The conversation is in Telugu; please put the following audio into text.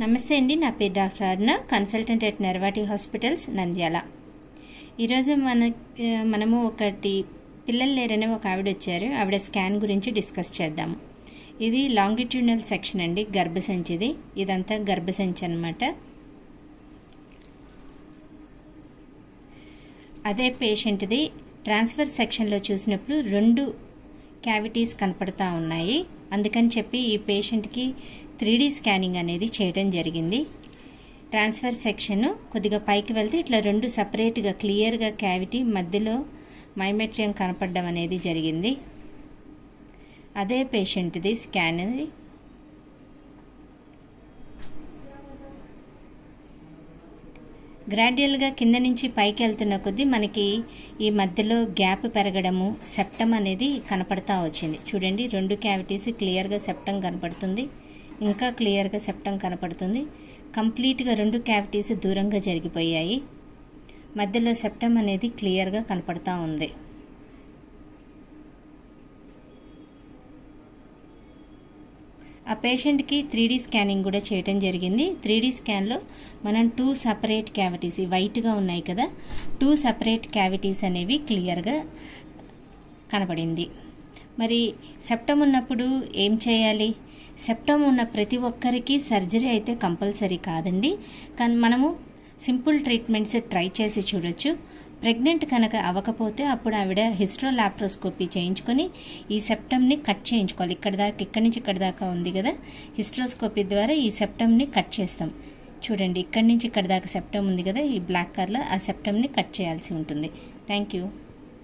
నమస్తే అండి నా పేరు doctor Aruna consultant at Neravati hospitals Nandyal. ఈరోజు మన మనము ఒకటి పిల్లలు లేరని ఒక ఆవిడ వచ్చారు. ఆవిడ స్కాన్ గురించి డిస్కస్ చేద్దాము. ఇది లాంగిట్యూనల్ సెక్షన్ అండి గర్భసంచిది. ఇదంతా గర్భసంచి అనమాట అదే పేషెంట్ది ట్రాన్స్ఫర్ సెక్షన్లో చూసినప్పుడు రెండు క్యావిటీస్ కనపడతా ఉన్నాయి. అందుకని చెప్పి ఈ పేషెంట్కి త్రీ డీ స్కానింగ్ అనేది చేయడం జరిగింది. ట్రాన్స్ఫర్ సెక్షన్ కొద్దిగా పైకి వెళ్తే ఇట్లా రెండు సపరేట్గా క్లియర్గా క్యావిటీ మధ్యలో మైమెట్రియం కనపడడం అనేది జరిగింది. అదే పేషెంట్ది స్కాన్ గ్రాడ్యువల్గా కింద నుంచి పైకి వెళ్తున్న కొద్దీ మనకి ఈ మధ్యలో గ్యాప్ పెరగడము సెప్టమ్ అనేది కనపడతా వచ్చింది. చూడండి రెండు క్యావిటీస్ క్లియర్గా సెప్టమ్ కనపడుతుంది. ఇంకా క్లియర్గా సెప్టమ్ కనపడుతుంది. కంప్లీట్గా రెండు క్యావిటీస్ దూరంగా జరిగిపోయాయి. మధ్యలో సెప్టమ్ అనేది క్లియర్గా కనపడతా ఉంది. ఆ పేషెంట్కి త్రీ డీ స్కానింగ్ కూడా చేయటం జరిగింది. త్రీ డీ స్కాన్లో మనం టూ సపరేట్ క్యావిటీస్ వైట్గా ఉన్నాయి కదా టూ సపరేట్ క్యావిటీస్ అనేవి క్లియర్గా కనబడింది మరి సెప్టమ్ ఉన్నప్పుడు ఏం చేయాలి? సెప్టమ్ ఉన్న ప్రతి ఒక్కరికి సర్జరీ అయితే కంపల్సరీ కాదండి. కానీ మనము సింపుల్ ట్రీట్మెంట్స్ ట్రై చేసి చూడొచ్చు. ప్రెగ్నెంట్ కనుక అవ్వకపోతే అప్పుడు ఆవిడ హిస్ట్రో లాప్రోస్కోపీ చేయించుకొని ఈ సెప్టమ్ని కట్ చేయించుకోవాలి. ఇక్కడ దాకా ఇక్కడి నుంచి ఇక్కడ దాకా ఉంది కదా? హిస్ట్రోస్కోపీ ద్వారా ఈ సెప్టమ్ని కట్ చేస్తాం. చూడండి ఇక్కడి నుంచి ఇక్కడ దాకా సెప్టమ్ ఉంది కదా? ఈ బ్లాక్ కలర్ ఆ సెప్టమ్ని కట్ చేయాల్సి ఉంటుంది. Thank you.